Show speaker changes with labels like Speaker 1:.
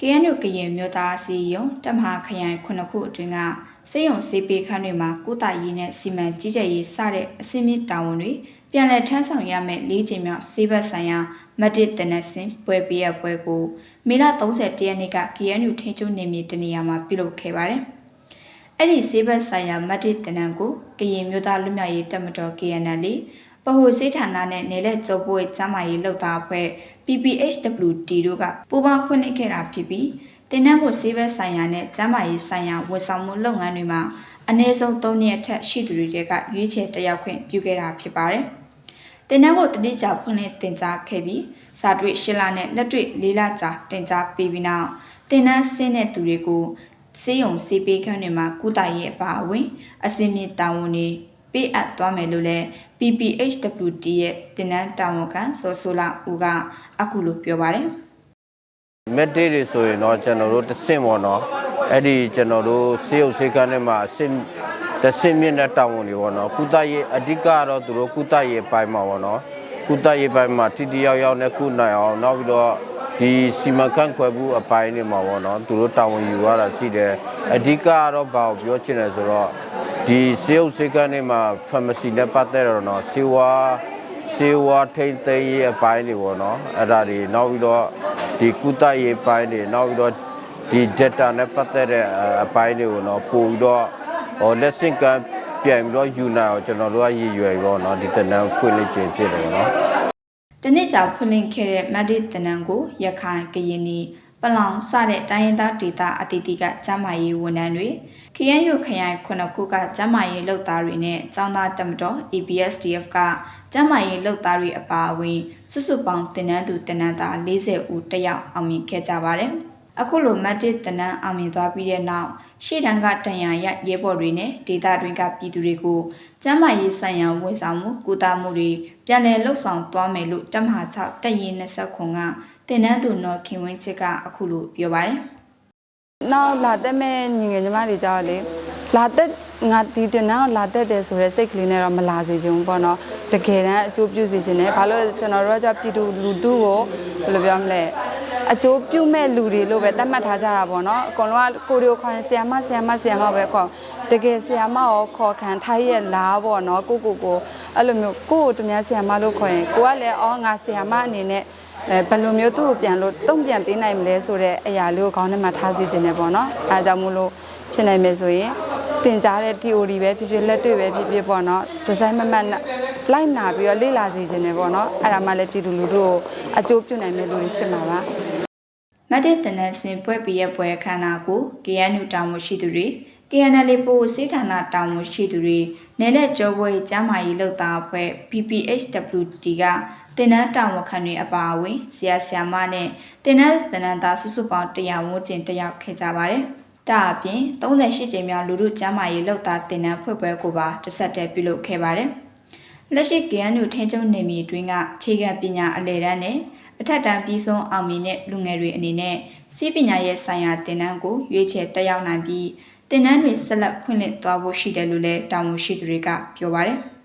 Speaker 1: KNU ကရင်မြို့သားစီယုံတမဟာခရိုင်ခုနှစ်ခုအတွင်းကစေယုံစေပေခန်းတွေမှာကုသရေးနဲ့စီမံကြီးကြပ်ရေးစတဲ့အစင်းမြင့်တာဝန်တွေပြန်လည်ထမ်းဆောင်ရမယ့်၄ချိန်မြောက်စေဘတ်ဆိုင်ရာမတ်တစ်တနက်စင်ပွဲပြရပွဲကိုမေလ31ရက်နေ့က KNU ထင်းကျုံနေမြေတနေရာမှာပြုလုပ်ခဲ့ပါတယ်။အဲ့ဒီစေဘတ်ဆိုင်ရာမတ်တစ်တနန်ကိုကရင်မြို့သားလူမျိုးရေးတပ်မတော် KNL ပ ဟိုစေးဌာနနဲ့နေလက်ကျုပ်ပွဲကျမ်းမာရေးလှုပ်သားအဖွဲ့ PPHWD တို့ကပူးပေါင်းဖွင့်လှစ်ခဲ့တာဖြစ်ပြီးတင်နန်းဖို့စေဘက်ဆိုင်ရာနဲ့ကျမ်းမာရေးဆိုင်ရာဝန်ဆောင်မှုလုပ်ငန်းတွေမှာအနည်းဆုံး၃နှစ်အထက်ရှိသူတွေကရွေးချယ်တက်ရောက်ခွင့်ပြုခဲ့တာဖြစ်ပါတယ်။တင်နန်းဖို့တတိကျဖွင့်လှစ်တင် जा ခဲ့ပြီးစာတွေ့ရှစ်လနဲ့လက်တွေ့လေးလကြာတင် जा ပြီးပြီးနောက်တင်နန်းဆင်းတဲ့သူတွေကိုစေယုံစေပေးခန်းတွေမှာကုသရေးအပါအဝင်အစင်းမြင့်တာဝန်တွေ ပေးအပ်သွားမယ်လို့လည်း PPHWD ရဲ့တင်နန်းတာဝန်ခံစောဆိုလာဦးကအခုလိုပြောပါတယ်
Speaker 2: မက်ဒေးတွေဆိုရင်တော့ကျွန်တော်တို့တစ်ဆင့်ပေါ့နော်အဲ့ဒီကျွန်တော်တို့စေုပ်စေကန်းထဲမှာအဆင့်တစ်ဆင့်မြင့်တဲ့တောင်းဝန်တွေပေါ့နော်ကုသရေးအဓိကကတော့သူတို့ကုသရေးပိုင်းမှာပေါ့နော်ကုသရေးပိုင်းမှာတိတိယောက်ယောက်နဲ့ကုနိုင်အောင်နောက်ပြီးတော့ဒီစီမံခန့်ခွဲမှုအပိုင်းတွေမှာပေါ့နော်သူတို့တာဝန်ယူရတာရှိတယ်အဓိကကတော့ဘာကိုပြောချင်လဲဆိုတော့ ဒီစေုပ်စေကန်းနေမှာ pharmacy နဲ့ပတ်သက်တော့နော်စေဝါစေဝါထိန်သိမ်းရေးအပိုင်းတွေပေါ့နော်အဲ့ဒါတွေနောက်ပြီးတော့ဒီကုသရေးပိုင်းတွေနောက်ပြီးတော့ဒီ data နဲ့ပတ်သက်တဲ့အပိုင်းတွေကိုတော့ပို့ပြီးတော့ဟော lesson ကပြန်ပြီးတော့ယူနာကိုကျွန်တော်တို့ကရည်ရွယ်ပေါ့နော်ဒီတဏ္ဍဖွင့်လင့်ခြင်းဖြစ်တယ်ပေါ့နော်
Speaker 1: တနေ့ကြာဖွင့်လင့်ခဲ့တဲ့မတ်ဒီတဏ္ဍကိုရခိုင်ကရင်နီ ပလောင်စတဲ့တိုင်းရင်းသားဒေသအသီးသီးကကျမ်းမာရေးဝန်ထမ်းတွေ KNU ခရိုင်ခုနှစ်ခုကကျမ်းမာရေးလုပ်သားတွေနဲ့ចောင်းသားတက်မတော် ABSDF ကကျမ်းမာရေးလုပ်သားတွေအပါအဝင်စုစုပေါင်းတင်နန်းသူတင်နန်းသား40ဦးတက်ရောက်အောင်မြင်ခဲ့ကြပါတယ်။ အခုလိုမတ်တစ်တနန်းအောင်မြင်သွားပြီးတဲ့နောက်ရှေ့တန်းကတန်ရာရရဲဘော်တွေနဲ့ဒေသတွင်းကပြည်သူတွေကိုကျမ်းမာရေးဆိုင်ရာဝန်ဆောင်မှုကုသမှုတွေပြန်လည်လှုပ်ဆောင်သွားမယ်လို့တမဟာ6တက်ရင်20ခွန်ကတင်နန်းသူနော်ခင်ဝင်းချစ်ကအခုလိုပြောပါတယ်
Speaker 3: နောက်လာတက်မဲ့ညီငယ်ညီမတွေကြောက်လေလာတက်ငါဒီတင်နောက်လာတက်တယ်ဆိုတဲ့စိတ်ကလေးနဲ့တော့မလာစေချင်ဘူးပေါ့နော်တကယ်တမ်းအကျိုးပြုစေချင်တယ်ဘာလို့လဲကျွန်တော်တို့ကကြောင့်ပြည်သူလူထုကိုဘယ်လိုပြောမလဲ အကျိုးပြုမဲ့လူတွေလို့ပဲသတ်မှတ်ထားကြတာပေါ့နော်အကုန်လုံးကကိုရီယိုခေါ်ရင်ဆီယမဆီယမဆီယမပဲခေါ်တကယ်ဆီယမရောခေါ်ခံထားရဲ့လားပေါ့နော်ကိုကိုကိုအဲ့လိုမျိုးကိုကိုတမဆီယမလို့ခေါ်ရင်ကိုကလည်းအော်ငါဆီယမအနေနဲ့အဲဘယ်လိုမျိုးသူ့ကိုပြန်လို့တုံ့ပြန်ပေးနိုင်မလဲဆိုတဲ့အရာလေးကိုခေါင်းထဲမှာထားစီခြင်းနဲ့ပေါ့နော်အဲဒါကြောင့်မို့လို့ဖြစ်နိုင်မယ်ဆိုရင်သင်ကြားတဲ့ theory ပဲဖြစ်ဖြစ်လက်တွေ့ပဲဖြစ်ဖြစ်ပေါ့နော်ဒီဇိုင်းမမတ်နဲ့လိုက်နာပြီးတော့လေ့လာစီခြင်းနဲ့ပေါ့နော်အဲ့ဒါမှလည်းပြည်သူလူထုကိုအကျိုးပြုနိုင်မယ့်လူတွေဖြစ်မှာပါ
Speaker 1: မတ်တစ်တနက်စင်ပွဲပြည့်ရဲ့ပွဲအခမ်းအနားကို KNU တာဝန်ရှိသူတွေ KNL ပိုစေဌာနတာဝန်ရှိသူတွေနယ်လက်ကျော်ပွဲကျမ်းမာရေးလုပ်သားအဖွဲ့ PPHWD ကတင်နန်းတာဝန်ခံတွေအပါအဝင်ဆရာဆရာမနဲ့တင်နန်းတနန်းသားစုစုပေါင်း100ဝန်းကျင်တက်ရောက်ခဲ့ကြပါတယ်။ဒါအပြင်38ကျင်းမြောက်လူမှုကျမ်းမာရေးလုပ်သားတင်နန်းဖွဲ့ပွဲကိုပါတစ်ဆက်တည်းပြုလုပ်ခဲ့ပါတယ်။လက်ရှိ KNU ထင်းကျုံနေမြေတွင်းကခြေခံပညာအလယ်တန်းနဲ့ အထက်တန်းပြီးဆုံးအောင်မြင်တဲ့လူငယ်တွေအနေနဲ့စီးပညာရဲ့ဆိုင်ရာတင်နန်းကိုရွေးချယ်တက်ရောက်နိုင်ပြီးတင်နန်းတွေဆက်လက်ဖွင့်လှစ်သွားဖို့ရှိတယ်လို့လည်းတာဝန်ရှိသူတွေကပြောပါတယ်။